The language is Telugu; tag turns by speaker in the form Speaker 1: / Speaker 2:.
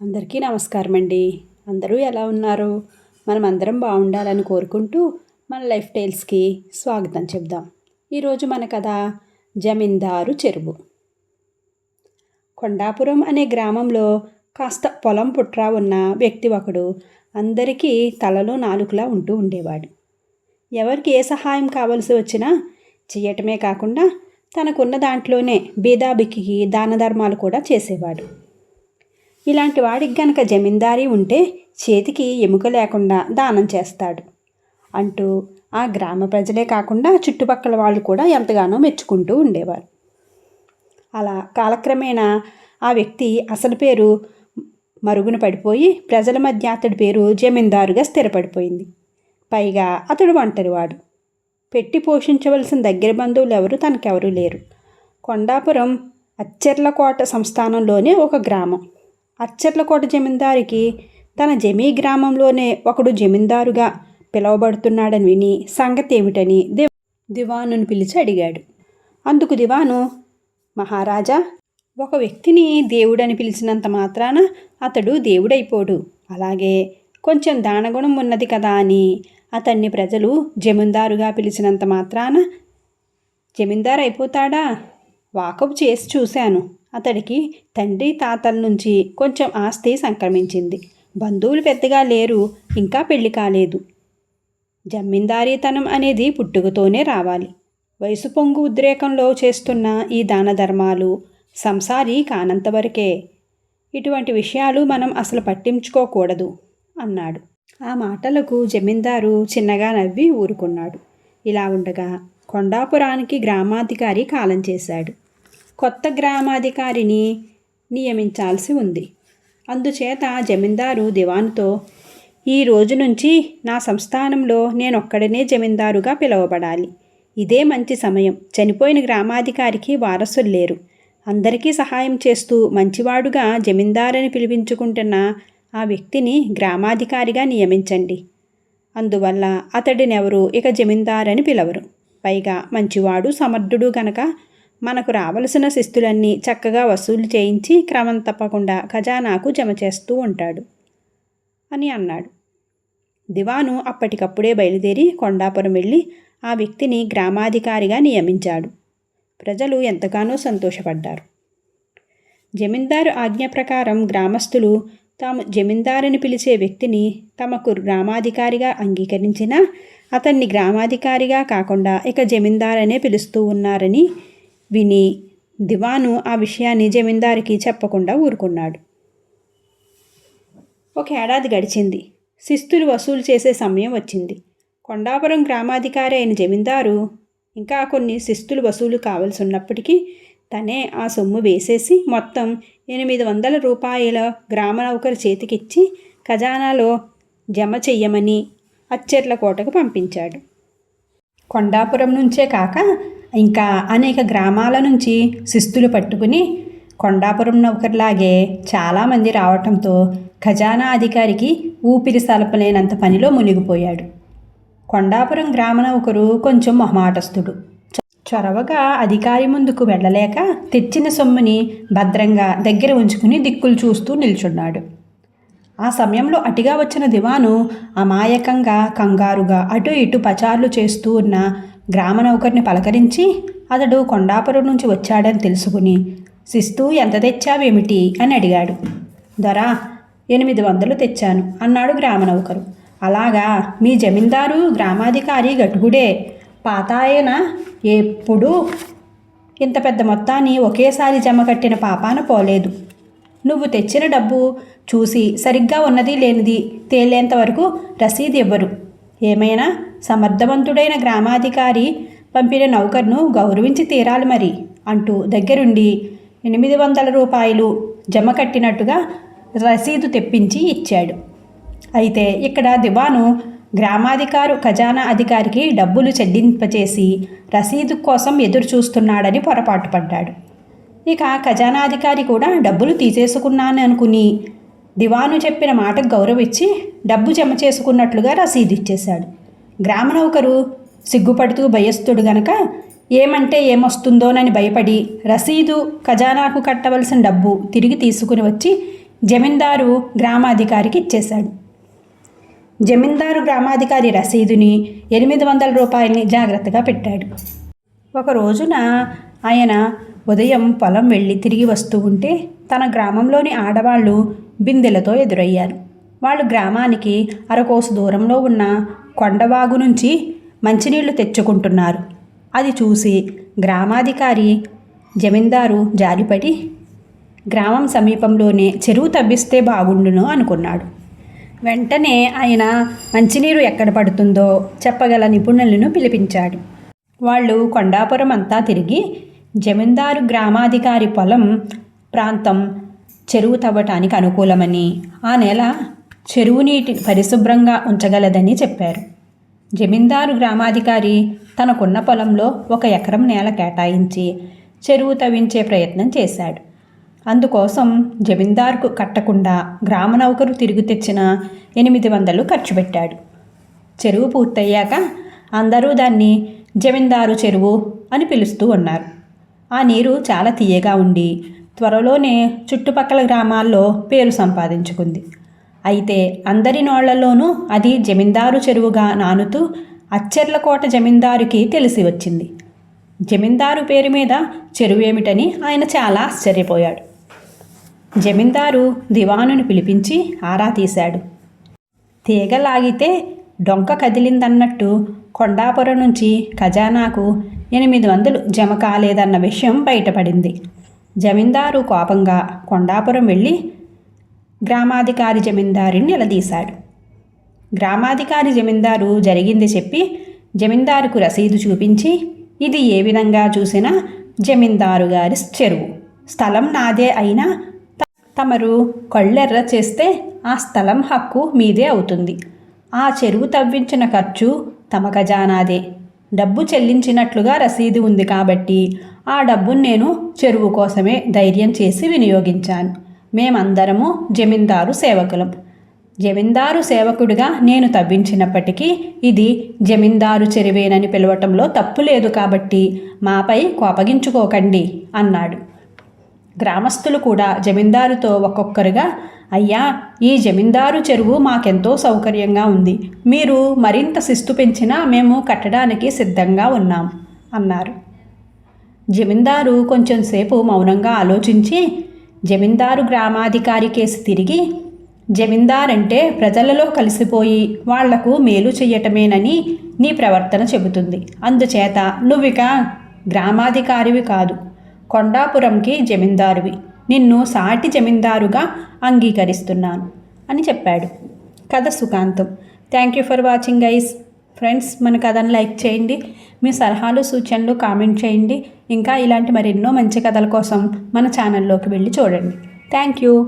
Speaker 1: అందరికీ నమస్కారం అండి అందరూ ఎలా ఉన్నారు? మనం అందరం బాగుండాలని కోరుకుంటూ మన లైఫ్ టైల్స్కి స్వాగతం చెప్దాం. ఈరోజు మన కథ జమీందారు చెరువు. కొండాపురం అనే గ్రామంలో కాస్త పొలం పుట్రా ఉన్న వ్యక్తి ఒకడు అందరికీ తలలో నాలుకలా ఉంటూ ఉండేవాడు. ఎవరికి ఏ సహాయం కావలసి వచ్చినా చేయటమే కాకుండా తనకున్న దాంట్లోనే బీదాబిక్కి దాన ధర్మాలు కూడా చేసేవాడు. ఇలాంటి వాడికి గనక జమీందారీ ఉంటే చేతికి ఎముక లేకుండా దానం చేస్తాడు. అంటూ ఆ గ్రామ ప్రజలే కాకుండా చుట్టుపక్కల వాళ్ళు కూడా ఎంతగానో మెచ్చుకుంటూ ఉండేవారు. అలా కాలక్రమేణా ఆ వ్యక్తి అసలు పేరు మరుగున పడిపోయి ప్రజల మధ్య అతడి పేరు జమీందారుగా స్థిరపడిపోయింది. పైగా అతడు ఒంటరివాడు. పెట్టి పోషించవలసిన దగ్గర బంధువులు ఎవరు? తనకెవరూ లేరు. కొండాపురం అచ్చెర్లకోట సంస్థానంలోనే ఒక గ్రామం. అచ్చర్లకోట జమీందారికి తన జమీ గ్రామంలోనే ఒకడు జమీందారుగా పిలువబడుతున్నాడని విని సంగతి ఏమిటని దివ్ దివానును పిలిచి అడిగాడు. అందుకు దివాను మహారాజా ఒక వ్యక్తిని దేవుడని పిలిచినంత మాత్రాన అతడు దేవుడైపోడు. అలాగే కొంచెం దానగుణం ఉన్నది కదా అని అతన్ని ప్రజలు జమీందారుగా పిలిచినంత మాత్రాన జమీందారు అయిపోతాడా వాకపు చేసి చూశాను. అతడికి తండ్రి తాతల నుంచి కొంచెం ఆస్తి సంక్రమించింది. బంధువులు పెద్దగా లేరు ఇంకా పెళ్ళి కాలేదు. జమీందారీతనం అనేది పుట్టుకతోనే రావాలి. వయసు పొంగు ఉద్రేకంలో చేస్తున్న ఈ దాన ధర్మాలు సంసారి కానంతవరకే ఇటువంటి విషయాలు మనం అసలు పట్టించుకోకూడదు అన్నాడు. ఆ మాటలకు జమీందారు చిన్నగా నవ్వి ఊరుకున్నాడు. ఇలా ఉండగా కొండాపురానికి గ్రామాధికారి కాలం చేశాడు. కొత్త గ్రామాధికారిని నియమించాల్సి ఉంది. అందుచేత జమీందారు దివాన్తో ఈ రోజు నుంచి నా సంస్థానంలో నేనొక్కడనే జమీందారుగా పిలువబడాలి. ఇదే మంచి సమయం. చనిపోయిన గ్రామాధికారికి వారసులు లేరు. అందరికీ సహాయం చేస్తూ మంచివాడుగా జమీందారని పిలిపించుకుంటున్న ఆ వ్యక్తిని గ్రామాధికారిగా నియమించండి. అందువల్ల అతడినెవరు ఇక జమీందారని పిలవరు. పైగా మంచివాడు సమర్థుడు గనక మనకు రావలసిన శిస్తులన్నీ చక్కగా వసూలు చేయించి క్రమం తప్పకుండా ఖజానాకు జమ చేస్తూ ఉంటాడు అని అన్నాడు. దివాను అప్పటికప్పుడే బయలుదేరి కొండాపురం వెళ్ళి ఆ వ్యక్తిని గ్రామాధికారిగా నియమించాడు. ప్రజలు ఎంతగానో సంతోషపడ్డారు. జమీందారు ఆజ్ఞ ప్రకారం గ్రామస్తులు తాము జమీందారుని పిలిచే వ్యక్తిని తమకు గ్రామాధికారిగా అంగీకరించినా అతన్ని గ్రామాధికారిగా కాకుండా ఇక జమీందారనే పిలుస్తూ ఉన్నారని విని దివాను ఆ విషయాన్ని జమీందారికి చెప్పకుండా ఊరుకున్నాడు. ఒక ఏడాది గడిచింది. శిస్తులు వసూలు చేసే సమయం వచ్చింది. కొండాపురం గ్రామాధికారి అయిన జమీందారు ఇంకా కొన్ని శిస్తులు వసూలు కావలసి ఉన్నప్పటికీ తనే ఆ సొమ్ము వేసేసి మొత్తం ఎనిమిది వందల రూపాయల గ్రామనౌకరు చేతికిచ్చి ఖజానాలో జమ చెయ్యమని అచ్చెర్ల కోటకు పంపించాడు. కొండాపురం నుంచే కాక ఇంకా అనేక గ్రామాల నుంచి శిస్తులు పట్టుకుని కొండాపురం నౌకర్లాగే చాలామంది రావటంతో ఖజానా అధికారికి ఊపిరి సలపలేనంత పనిలో మునిగిపోయాడు. కొండాపురం గ్రామ నౌకరు కొంచెం మొహమాటస్తుడు చొరవగా అధికారి ముందుకు వెళ్ళలేక తెచ్చిన సొమ్ముని భద్రంగా దగ్గర ఉంచుకుని దిక్కులు చూస్తూ నిల్చున్నాడు. ఆ సమయంలో అటిగా వచ్చిన దివాను అమాయకంగా కంగారుగా అటు ఇటు పచార్లు చేస్తూ ఉన్న గ్రామ నౌకర్ని పలకరించి అతడు కొండాపురం నుంచి వచ్చాడని తెలుసుకుని శిస్తూ ఎంత తెచ్చావేమిటి? అని అడిగాడు. దొరా ఎనిమిది వందలు తెచ్చాను అన్నాడు గ్రామ నౌకరు. అలాగా మీ జమీందారు గ్రామాధికారి గటుగుడే పాత ఆయన ఎప్పుడు ఇంత పెద్ద మొత్తాన్ని ఒకేసారి జమ కట్టిన పాపాన పోలేదు. నువ్వు తెచ్చిన డబ్బు చూసి సరిగ్గా ఉన్నది లేనిది తేలేంత వరకు రసీదు ఇవ్వరు. ఏమైనా సమర్థవంతుడైన గ్రామాధికారి పంపిన నౌకర్ను గౌరవించి తీరాలి మరి అంటూ దగ్గరుండి ఎనిమిది వందల రూపాయలు జమ కట్టినట్టుగా రసీదు తెప్పించి ఇచ్చాడు. అయితే ఇక్కడ దివాను గ్రామాధికారు ఖజానా అధికారికి డబ్బులు చెల్లింపచేసి రసీదు కోసం ఎదురు చూస్తున్నాడని పొరపాటు పడ్డాడు ఇక ఖజానాధికారి కూడా డబ్బులు తీసేసుకున్నాను అనుకుని దివాను చెప్పిన మాటకు గౌరవించి డబ్బు జమ చేసుకున్నట్లుగా రసీదు ఇచ్చేశాడు. గ్రామ నౌకరు సిగ్గుపడుతూ భయస్తుడు గనక ఏమంటే ఏమొస్తుందోనని భయపడి రసీదు ఖజానాకు కట్టవలసిన డబ్బు తిరిగి తీసుకుని వచ్చి జమీందారు గ్రామాధికారికి ఇచ్చేశాడు. జమీందారు గ్రామాధికారి రసీదుని ఎనిమిది వందల రూపాయలని జాగ్రత్తగా పెట్టాడు. ఒక రోజున ఆయన ఉదయం పొలం వెళ్ళి తిరిగి వస్తూ ఉంటే తన గ్రామంలోని ఆడవాళ్ళు బిందెలతో ఎదురయ్యారు. వాళ్ళు గ్రామానికి అరకోసు దూరంలో ఉన్న కొండవాగు నుంచి మంచినీళ్ళు తెచ్చుకుంటున్నారు. అది చూసి గ్రామాధికారి జమీందారు జాలిపడి గ్రామం సమీపంలోనే చెరువు తవ్విస్తే బాగుండును అనుకున్నాడు. వెంటనే ఆయన మంచినీరు ఎక్కడ పడుతుందో చెప్పగల నిపుణులను పిలిపించాడు. వాళ్ళు కొండాపురం అంతా తిరిగి జమీందారు గ్రామాధికారి పొలం ప్రాంతం చెరువు తవ్వటానికి అనుకూలమని ఆ నెల చెరువు నీటి పరిశుభ్రంగా ఉంచగలదని చెప్పారు. జమీందారు గ్రామాధికారి తనకున్న పొలంలో ఒక ఎకరం నేల కేటాయించి చెరువు తవ్వించే ప్రయత్నం చేశాడు. అందుకోసం జమీందారుకు కట్టకుండా గ్రామ నౌకరు తిరిగి తెచ్చిన ఎనిమిది వందలు ఖర్చు పెట్టాడు. చెరువు పూర్తయ్యాక అందరూ దాన్ని జమీందారు చెరువు అని పిలుస్తూ ఉన్నారు. ఆ నీరు చాలా తీయగా ఉండి త్వరలోనే చుట్టుపక్కల గ్రామాల్లో పేరు సంపాదించుకుంది. అయితే అందరి నోళ్ళలోనూ అది జమీందారు చెరువుగా నానుతూ అచ్చెర్లకోట జమీందారుకి తెలిసి వచ్చింది. జమీందారు పేరు మీద చెరువు ఏమిటని ఆయన చాలా ఆశ్చర్యపోయాడు. జమీందారు దివానుని పిలిపించి ఆరా తీశాడు. తీగ లాగితే డొంక కదిలిందన్నట్టు కొండాపురం నుంచి ఖజానాకు ఎనిమిది వందలు జమ కాలేదన్న విషయం బయటపడింది. జమీందారు కోపంగా కొండాపురం వెళ్ళి గ్రామాధికారి జమీందారిని నిలదీశాడు. గ్రామాధికారి జమీందారు జరిగింది చెప్పి జమీందారుకు రసీదు చూపించి ఇది ఏ విధంగా చూసినా జమీందారు గారి చెరువు. స్థలం నాదే అయినా తమరు కళ్ళెర్ర చేస్తే ఆ స్థలం హక్కు మీదే అవుతుంది. ఆ చెరువు తవ్వించిన ఖర్చు తమ ఖజానాదే. డబ్బు చెల్లించినట్లుగా రసీదు ఉంది కాబట్టి ఆ డబ్బును నేను చెరువు కోసమే ధైర్యం చేసి వినియోగించాను. మేమందరము జమీందారు సేవకులం. జమీందారు సేవకుడిగా నేను తవ్వించినప్పటికీ ఇది జమీందారు చెరువేనని పిలవటంలో తప్పు లేదు కాబట్టి మాపై కోపగించుకోకండి అన్నాడు. గ్రామస్తులు కూడా జమీందారుతో ఒక్కొక్కరుగా అయ్యా ఈ జమీందారు చెరువు మాకెంతో సౌకర్యంగా ఉంది. మీరు మరింత శిస్తు పెంచినా మేము కట్టడానికి సిద్ధంగా ఉన్నాం అన్నారు. జమీందారు కొంచెం సేపు మౌనంగా ఆలోచించి జమీందారు గ్రామాధికారి కేసు తిరిగి జమీందారంటే ప్రజలలో కలిసిపోయి వాళ్ళకు మేలు చెయ్యటమేనని నీ ప్రవర్తన చెబుతుంది. అందుచేత నువ్విక గ్రామాధికారివి కాదు. కొండాపురంకి జమీందారువి. నిన్ను సాటి జమీందారుగా అంగీకరిస్తున్నాను అని చెప్పాడు. కథ సుఖాంతం. Thank you for watching guys friends మన కథను లైక్ చేయండి. మీ సలహాలు సూచనలు కామెంట్ చేయండి. ఇంకా ఇలాంటి మరెన్నో మంచి కథల కోసం మన ఛానల్లోకి వెళ్ళి చూడండి. Thank you